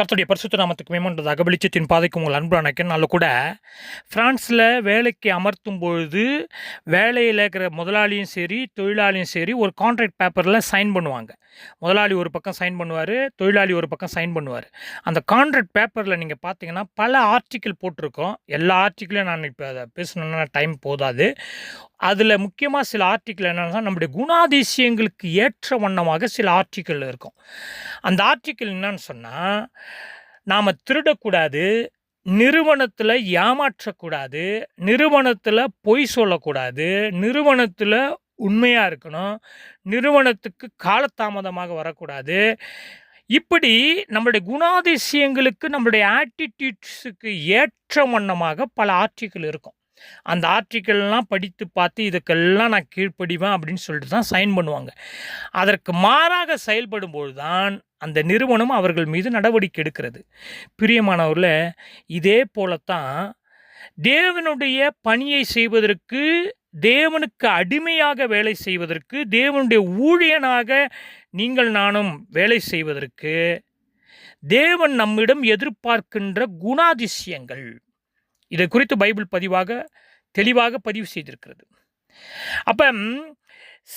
கர்த்தருடைய பரிசுத்த நாமத்துக்கு மேம்பட்டதாக வெளிச்சத்தின் பாதைக்கு உங்கள் அன்பு அணைக்கனால கூட ஃப்ரான்ஸில் வேலைக்கு அமர்த்தும் பொழுது வேலையில் இருக்கிற முதலாளியும் சரி தொழிலாளியும் சரி ஒரு கான்ட்ராக்ட் பேப்பரில் சைன் பண்ணுவாங்க. முதலாளி ஒரு பக்கம் சைன் பண்ணுவார் தொழிலாளி ஒரு பக்கம் சைன் பண்ணுவார். அந்த கான்ட்ராக்ட் பேப்பரில் நீங்கள் பார்த்தீங்கன்னா பல ஆர்டிக்கிள் போட்டிருக்கோம். எல்லா ஆர்டிக்கிளையும் நான் இப்போ அதை பேசணுன்னா டைம் போதாது. அதில் முக்கியமாக சில ஆர்டிக்கிள் என்னென்னா நம்முடைய குணாதிசயங்களுக்கு ஏற்ற வண்ணமாக சில ஆர்டிக்கிள் இருக்கும். அந்த ஆர்டிக்கிள் என்னன்னு சொன்னால் நாம் திருடக்கூடாது நிறுவனத்தில் ஏமாற்றக்கூடாது நிறுவனத்தில் பொய் சொல்லக்கூடாது நிறுவனத்தில் உண்மையாக இருக்கணும் நிறுவனத்துக்கு காலதாமதமாக வரக்கூடாது. இப்படி நம்மளுடைய குணாதிசயங்களுக்கு நம்மளுடைய ஆட்டிடியூட்ஸுக்கு ஏற்ற வண்ணமாக பல ஆர்டிக்கிள் இருக்கும். அந்த ஆர்டிக்கிள்லாம் படித்து பார்த்து இதுக்கெல்லாம் நான் கீழ்ப்படிவேன் அப்படின்னு சொல்லிட்டு தான் சைன் பண்ணுவாங்க. அதற்கு மாறாக செயல்படும்போது தான் அந்த நிறுவனம் அவர்கள் மீது நடவடிக்கை எடுக்கிறது. பிரியமானவரில் இதே போலத்தான் தேவனுடைய பணியை செய்வதற்கு தேவனுக்கு அடிமையாக வேலை செய்வதற்கு தேவனுடைய ஊழியனாக நீங்கள் நானும் வேலை செய்வதற்கு தேவன் நம்மிடம் எதிர்பார்க்கின்ற குணாதிசயங்கள். இதை குறித்து பைபிள் பதிவாக தெளிவாக பதிவு செய்திருக்கிறது. அப்போ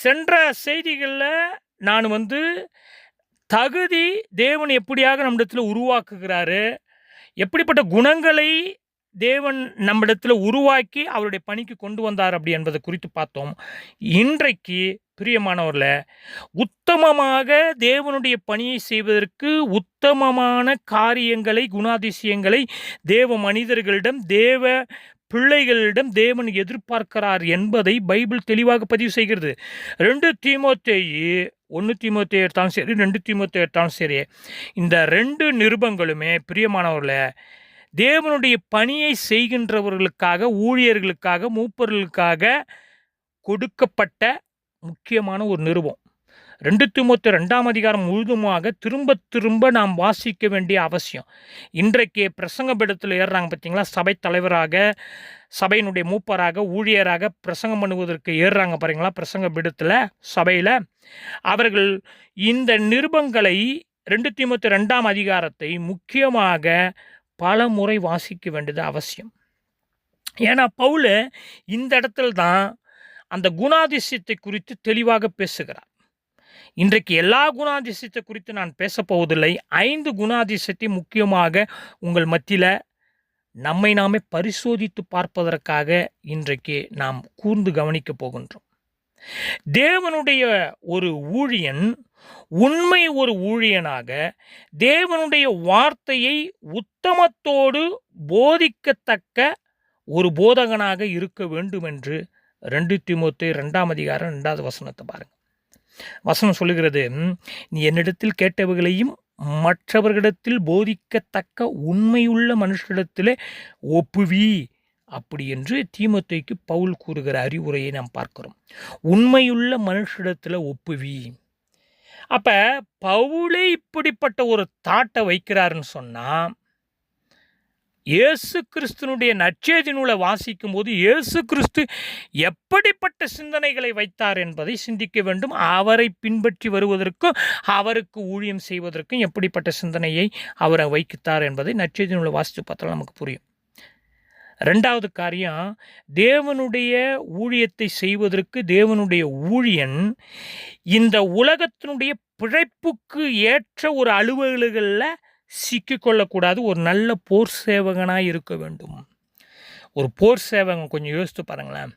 சென்ற செய்திகளில் நான் வந்து தகுதி தேவன் எப்படியாக நம்மிடத்தில் உருவாக்குகிறாரு? எப்படிப்பட்ட குணங்களை தேவன் நம்மிடத்தில் உருவாக்கி அவருடைய பணிக்கு கொண்டு வந்தார் அப்படி என்பதை குறித்து பார்த்தோம். இன்றைக்கு பிரியமானவரில் உத்தமமாக தேவனுடைய பணியை செய்வதற்கு உத்தமமான காரியங்களை குணாதிசயங்களை தேவ மனிதர்களிடம் தேவ பிள்ளைகளிடம் தேவன் எதிர்பார்க்கிறார் என்பதை பைபிள் தெளிவாக பதிவு செய்கிறது. ரெண்டு தீமோத்தேயி ஒன்று திமுத்தி எடுத்தாலும் சரி ரெண்டு திமுத்தி எடுத்தாலும் சரி. இந்த ரெண்டு நிருபங்களுமே பிரியமானவர்களை தேவனுடைய பணியை செய்கின்றவர்களுக்காக ஊழியர்களுக்காக மூப்பர்களுக்காக கொடுக்கப்பட்ட முக்கியமான ஒரு நிருபம். ரெண்டு திமுத்து ரெண்டாம் அதிகாரம் முழுதுமாக திரும்ப திரும்ப நாம் வாசிக்க வேண்டிய அவசியம். இன்றைக்கு பிரசங்க பீடத்தில் ஏறுறாங்க பார்த்தீங்களா? சபை தலைவராக சபையினுடைய மூப்பராக ஊழியராக பிரசங்கம் பண்ணுவதற்கு ஏறுறாங்க பாருங்களா? பிரசங்க பீடத்தில் சபையில். அவர்கள் இந்த நிருபங்களை ரெண்டு திமுத்து ரெண்டாம் அதிகாரத்தை முக்கியமாக பல முறை வாசிக்க வேண்டியது அவசியம். ஏன்னா பவுல் இந்த இடத்துல தான் அந்த குணாதிசயத்தை குறித்து தெளிவாக பேசுகிறார். இன்றைக்கு எல்லா குணாதிசயத்தை குறித்து நான் பேசப்போவதில்லை ஐந்து குணாதிசயத்தை முக்கியமாக உங்கள் மத்தியில் நம்மை நாமே பரிசோதித்து பார்ப்பதற்காக இன்றைக்கு நாம் கூர்ந்து கவனிக்கப் போகின்றோம். தேவனுடைய ஒரு ஊழியன் உண்மை ஒரு ஊழியனாக தேவனுடைய வார்த்தையை உத்தமத்தோடு போதிக்கத்தக்க ஒரு போதகனாக இருக்க வேண்டும் என்று ரெண்டு திமுத்து ரெண்டாம் அதிகாரம் ரெண்டாவது வசனத்தை பாருங்கள் வசனம் சொல்லுகிறது நீ என்னிடத்தில் கேட்டவைகளையும் மற்றவர்களிடத்தில் போதிக்கத்தக்க உண்மையுள்ள மனுஷரிடத்தில் ஒப்புவி. அப்படி என்று தீமத்தைக்கு பவுல் கூறுகிற அறிவுரையை நாம் பார்க்கிறோம். உண்மையுள்ள மனுஷரிடத்தில் ஒப்புவி. அப்போ பவுலே இப்படிப்பட்ட ஒரு தாட்டை வைக்கிறாருன்னு சொன்னால் இயேசு கிறிஸ்துனுடைய நற்செய்தி நூலை வாசிக்கும் போது இயேசு கிறிஸ்து எப்படிப்பட்ட சிந்தனைகளை வைத்தார் என்பதை சிந்திக்க வேண்டும். அவரை பின்பற்றி வருவதற்கும் அவருக்கு ஊழியம் செய்வதற்கும் எப்படிப்பட்ட சிந்தனையை அவரை வைத்தார் என்பதை நற்செய்தி நூலை வாசித்து பார்த்தாலும் நமக்கு புரியும். ரெண்டாவது காரியம் தேவனுடைய ஊழியத்தை செய்வதற்கு தேவனுடைய ஊழியன் இந்த உலகத்தினுடைய பிழைப்புக்கு ஏற்ற ஒரு அலுவல்களில் சிக்கிக்கொள்ளக்கூடாது. ஒரு நல்ல போர் சேவகனாக இருக்க வேண்டும். ஒரு போர் சேவகன் கொஞ்சம் யோசித்து பாருங்களேன்.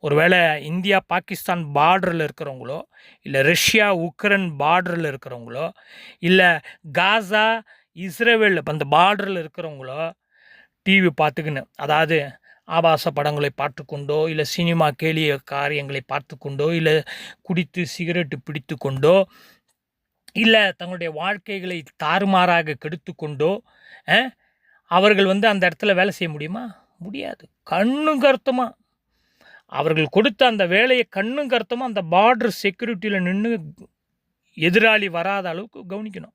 ஒருவேளை இந்தியா பாகிஸ்தான் பார்டரில் இருக்கிறவங்களோ இல்லை ரஷ்யா உக்ரைன் பார்டரில் இருக்கிறவங்களோ இல்லை காசா இஸ்ரேவேல் அந்த பார்டரில் இருக்கிறவங்களோ டிவி பார்த்துக்கின்னு அதாவது ஆபாச படங்களை பார்த்துக்கொண்டோ இல்லை சினிமா கேலிய காரியங்களை பார்த்து கொண்டோ இல்லை குடித்து சிகரெட்டு பிடித்து கொண்டோ இல்லை தங்களுடைய வாழ்க்கைகளை தாறுமாறாக கெடுத்து கொண்டோ அவர்கள் வந்து அந்த இடத்துல வேலை செய்ய முடியுமா? முடியாது. கண்ணும் கருத்தமாக அவர்கள் கொடுத்த அந்த வேலையை கண்ணும் கருத்தமாக அந்த பார்டர் செக்யூரிட்டியில் நின்று எதிராளி வராத அளவுக்கு கவனிக்கணும்.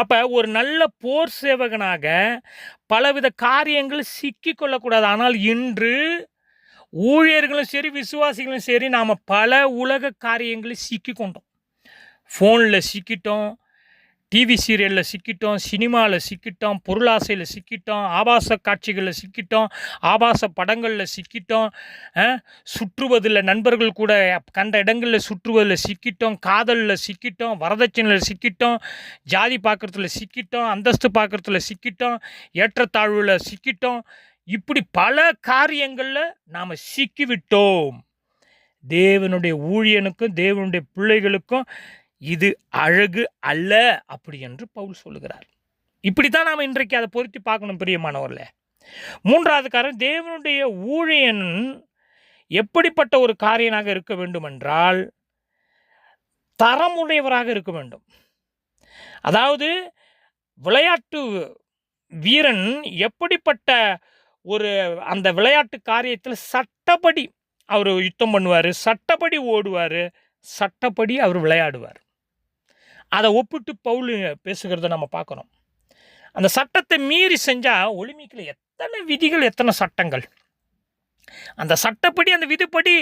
அப்போ ஒரு நல்ல போர் சேவகனாக பலவித காரியங்கள் சிக்கி கொள்ளக்கூடாது. ஆனால் இன்று ஊழியர்களும் சரி விசுவாசிகளும் சரி நாம் பல உலக காரியங்களை சிக்கி கொண்டோம். ஃபோனில் சிக்கிட்டோம் டிவி சீரியலில் சிக்கிட்டோம் சினிமாவில் சிக்கிட்டோம் பொருளாசையில் சிக்கிட்டோம் ஆபாச காட்சிகளில் சிக்கிட்டோம் ஆபாச படங்களில் சிக்கிட்டோம் சுற்றுவதில் நண்பர்கள் கூட கண்ட இடங்களில் சுற்றுவதில் சிக்கிட்டோம் காதலில் சிக்கிட்டோம் வரதட்சணையில் சிக்கிட்டோம் ஜாதி பார்க்குறதுல சிக்கிட்டோம் அந்தஸ்து பார்க்குறதுல சிக்கிட்டோம் ஏற்றத்தாழ்வில் சிக்கிட்டோம். இப்படி பல காரியங்களில் நாம் சிக்கிவிட்டோம். தேவனுடைய ஊழியனுக்கும் தேவனுடைய பிள்ளைகளுக்கும் இது அழகு அல்ல அப்படி என்று பவுல் சொல்லுகிறார். இப்படி தான் நாம் இன்றைக்கு அதை பொருத்தி பார்க்கணும் பிரியமானவர்களே. மூன்றாவது காரணம் தேவனுடைய ஊழியன் எப்படிப்பட்ட ஒரு காரியனாக இருக்க வேண்டும் என்றால் தரமுடையவராக இருக்க வேண்டும். அதாவது விளையாட்டு வீரன் எப்படிப்பட்ட ஒரு அந்த விளையாட்டு காரியத்தில் சட்டப்படி அவர் யுத்தம் பண்ணுவார் சட்டப்படி ஓடுவார் சட்டப்படி அவர் விளையாடுவார். அதை ஒப்பிட்டு பவுல் பேசுகிறத நம்ம பார்க்குறோம் அந்த சட்டத்தை மீறி செஞ்சால் ஒலிம்பிக்கில் எத்தனை விதிகள் எத்தனை சட்டங்கள்? அந்த சட்டப்படி அந்த விதிப்படி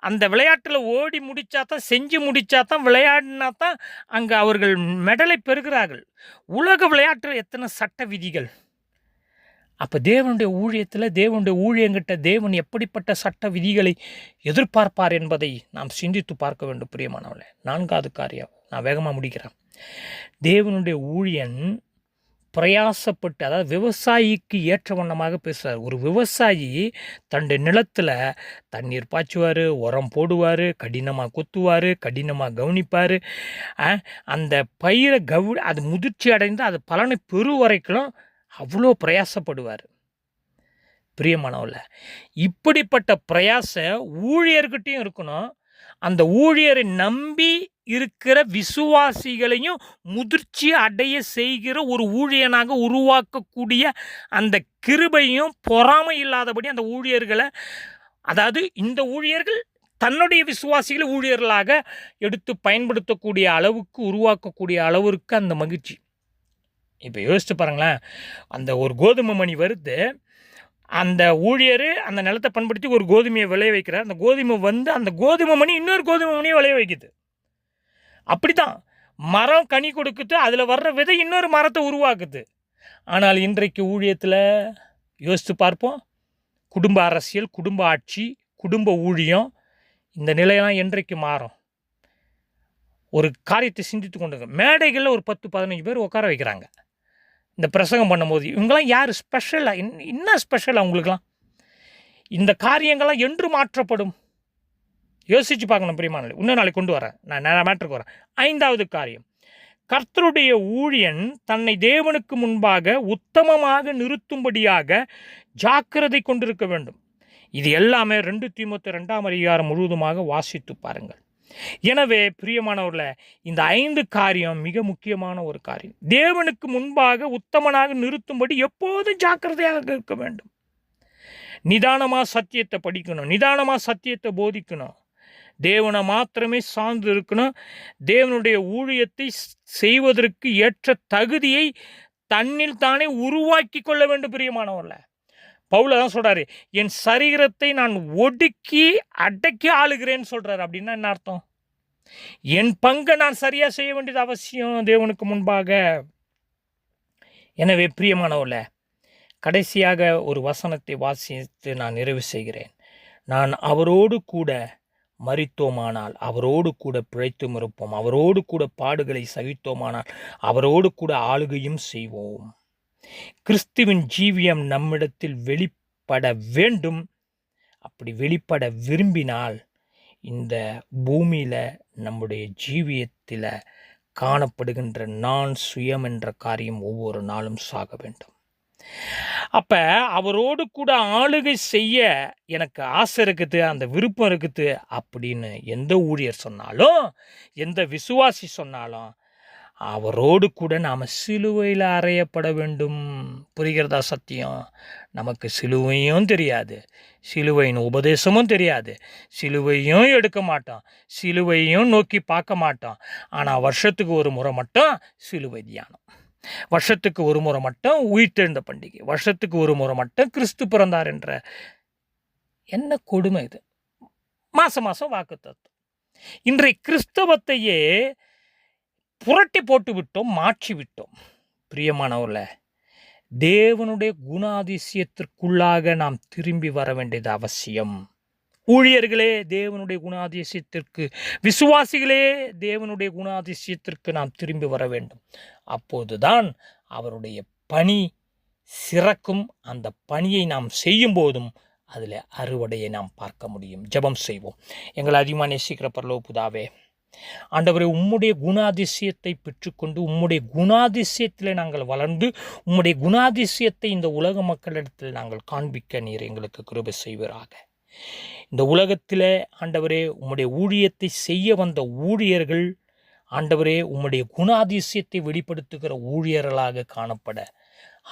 அந்த விளையாட்டில் ஓடி முடித்தா தான் செஞ்சு முடித்தா தான் விளையாடினா தான் அங்கே அவர்கள் மெடலை பெறுகிறார்கள். உலக விளையாட்டில் எத்தனை சட்ட விதிகள்? அப்போ தேவனுடைய ஊழியத்தில் தேவனுடைய ஊழியங்கிட்ட தேவன் எப்படிப்பட்ட சட்ட விதிகளை எதிர்பார்ப்பார் என்பதை நாம் சிந்தித்து பார்க்க வேண்டும் பிரியமானவளே நான்காவது காரியம் நான் வேகமாக முடிக்கிறேன். தேவனுடைய ஊழியன் பிரயாசப்பட்டு அதாவது விவசாயிக்கு ஏற்ற வண்ணமாக பேசுகிறார் ஒரு விவசாயி தன்னுடைய நிலத்தில் தண்ணீர் பாய்ச்சுவார் உரம் போடுவார் கடினமாக கொத்துவார் கடினமாக கவனிப்பார். அந்த பயிரை கவு அது முதிர்ச்சி அடைந்து அது பலனை பெறு வரைக்கும் அவ்வளோ பிரயாசப்படுவார். பிரியமானவில் இப்படிப்பட்ட பிரயாச ஊழியர்கிட்டையும் இருக்கணும் அந்த ஊழியரை நம்பி இருக்கிற விசுவாசிகளையும் முதிர்ச்சி அடைய செய்கிற ஒரு ஊழியனாக உருவாக்கக்கூடிய அந்த கிருபையும் பொறாமை இல்லாதபடி அந்த ஊழியர்களை அதாவது இந்த ஊழியர்கள் தன்னுடைய விசுவாசிகளை ஊழியர்களாக எடுத்து பயன்படுத்தக்கூடிய அளவுக்கு உருவாக்கக்கூடிய அளவிற்கு அந்த மகிழ்ச்சி. இப்போ யோசிச்சு பாருங்களேன். அந்த ஒரு கோதுமை மணி வருது. அந்த ஊழியர் அந்த நிலத்தை பண்படுத்தி ஒரு கோதுமையை விளைய வைக்கிறார். அந்த கோதுமை வந்து அந்த கோதுமை மணி இன்னொரு கோதுமை மணியை விளைய வைக்குது. அப்படி தான் மரம் கனி கொடுக்குது அதில் வர்ற விதை இன்னொரு மரத்தை உருவாக்குது. ஆனால் இன்றைக்கு ஊழியத்தில் யோசித்து பார்ப்போம். குடும்ப அரசியல் குடும்ப ஆட்சி குடும்ப ஊழியம் இந்த நிலையெல்லாம் என்றைக்கு மாறும்? ஒரு காரியத்தை சிந்தித்து கொண்டு மேடைகளில் ஒரு பத்து பதினஞ்சு பேர் உட்கார வைக்கிறாங்க. இந்த பிரசங்கம் பண்ணும்போது இவங்கெல்லாம் யார்? ஸ்பெஷலாக என்ன ஸ்பெஷலாக அவங்களுக்கெல்லாம் இந்த காரியங்கள்லாம் என்று மாற்றப்படும். யோசித்து பார்க்கணும் பிரியமான இன்னும் நாளைக்கு கொண்டு வரேன். நான் நேரம் மேட்ருக்கு வரேன். ஐந்தாவது காரியம். கர்த்தருடைய ஊழியன் தன்னை தேவனுக்கு முன்பாக உத்தமமாக நிறுத்தும்படியாக ஜாக்கிரதை கொண்டிருக்க வேண்டும். இது எல்லாமே ரெண்டு தீமத்து ரெண்டாம் அதிகாரம் முழுவதுமாக வாசித்து பாருங்கள். எனவே பிரியமானவர்கள இந்த ஐந்து காரியம் மிக முக்கியமான ஒரு காரியம். தேவனுக்கு முன்பாக உத்தமனாக நிறுத்தும்படி எப்போதும் ஜாக்கிரதையாக இருக்க வேண்டும். நிதானமாக சத்தியத்தை படிக்கணும் நிதானமாக சத்தியத்தை போதிக்கணும். தேவனை மாத்திரமே சார்ந்து இருக்கணும். தேவனுடைய ஊழியத்தை செய்வதற்கு ஏற்ற தகுதியை தன்னில் தானே உருவாக்கி கொள்ள வேண்டும் பிரியமானவர்கள. பவுல தான் சொல்கிறாரு என் சரீரத்தை நான் ஒடுக்கி அடக்கி ஆளுகிறேன்னு சொல்கிறாரு அப்படின்னா என்ன அர்த்தம்? என் பங்கை நான் சரியாக செய்ய வேண்டியது அவசியம் தேவனுக்கு முன்பாக. எனவே பிரியமானவர்கள கடைசியாக ஒரு வசனத்தை வாசித்து நான் நிறைவு செய்கிறேன். நான் அவரோடு கூட மறித்தோமானால் அவரோடு கூட பிழைத்தும் இருப்போம். அவரோடு கூட பாடுகளை சகித்தோமானால் அவரோடு கூட ஆளுகையும் செய்வோம். கிறிஸ்துவின் ஜீவியம் நம்மிடத்தில் வெளிப்பட வேண்டும். அப்படி வெளிப்பட விரும்பினால் இந்த பூமியில் நம்முடைய ஜீவியத்தில் காணப்படுகின்ற நான் சுயம் என்ற காரியம் ஒவ்வொரு நாளும் சாக வேண்டும். அப்போ அவரோடு கூட ஆளுகை செய்ய எனக்கு ஆசை இருக்குது அந்த விருப்பம் இருக்குது அப்படின்னு எந்த ஊழியர் சொன்னாலும் எந்த விசுவாசி சொன்னாலும் அவரோடு கூட நாம் சிலுவையில் அறையப்பட வேண்டும். புரிகிறதா சத்தியம்? நமக்கு சிலுவையும் தெரியாது. சிலுவையின் உபதேசமும் தெரியாது. சிலுவையும் எடுக்க மாட்டோம் சிலுவையும் நோக்கி பார்க்க மாட்டோம் ஆனால் வருஷத்துக்கு ஒரு முறை மட்டும் சிலுவை தியானம். வருஷத்துக்கு ஒரு முறை மட்டும் உயிர்த்தெழுந்த பண்டிகை. வருஷத்துக்கு ஒரு முறை மட்டும் கிறிஸ்து பிறந்தார் என்ற என்ன கொடுமை இது? மாதம் மாதம் வாக்கு தத்துவம் இன்றைய கிறிஸ்தவத்தையே புரட்டி போட்டு விட்டோம் மாற்றி விட்டோம். பிரியமானவர்களே தேவனுடைய குணாதிசயத்திற்குள்ளாக நாம் திரும்பி வர வேண்டியது அவசியம். ஊழியர்களே தேவனுடைய குணாதிசயத்திற்கு விசுவாசிகளே தேவனுடைய குணாதிசயத்திற்கு நாம் திரும்பி வர வேண்டும். அப்போதுதான் அவருடைய பணி சிறக்கும். அந்த பணியை நாம் செய்யும் போதும் அதில் அறுவடையை நாம் பார்க்க முடியும். ஜெபம் செய்வோம். எங்களை அதிகமாக நேசிக்கிற பரலோ புதாவே ஆண்டவரே உம்முடைய குணாதிசயத்தை பெற்றுக்கொண்டு உம்முடைய குணாதிசயத்தில் நாங்கள் வளர்ந்து உம்முடைய குணாதிசயத்தை இந்த உலக மக்களிடத்தில் நாங்கள் காண்பிக்க நீர் எங்களுக்கு கிருபை செய்வராக. இந்த உலகத்தில் ஆண்டவரே உம்முடைய ஊழியத்தை செய்ய வந்த ஊழியர்கள் ஆண்டவரே உம்முடைய குணாதிசயத்தை வெளிப்படுத்துகிற ஊழியர்களாக காணப்பட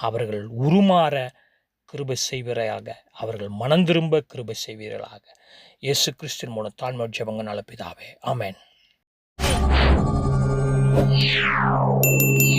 அவர்கள் உருமாற கிருபை செய்வீராக. அவர்கள் மனம் திரும்ப கிருபை செய்வீர்களாக. இயேசு கிறிஸ்தின் மூலம் தாழ்மை ஜெபங்க நல்ல பிதாவே ஆமேன். Yeah.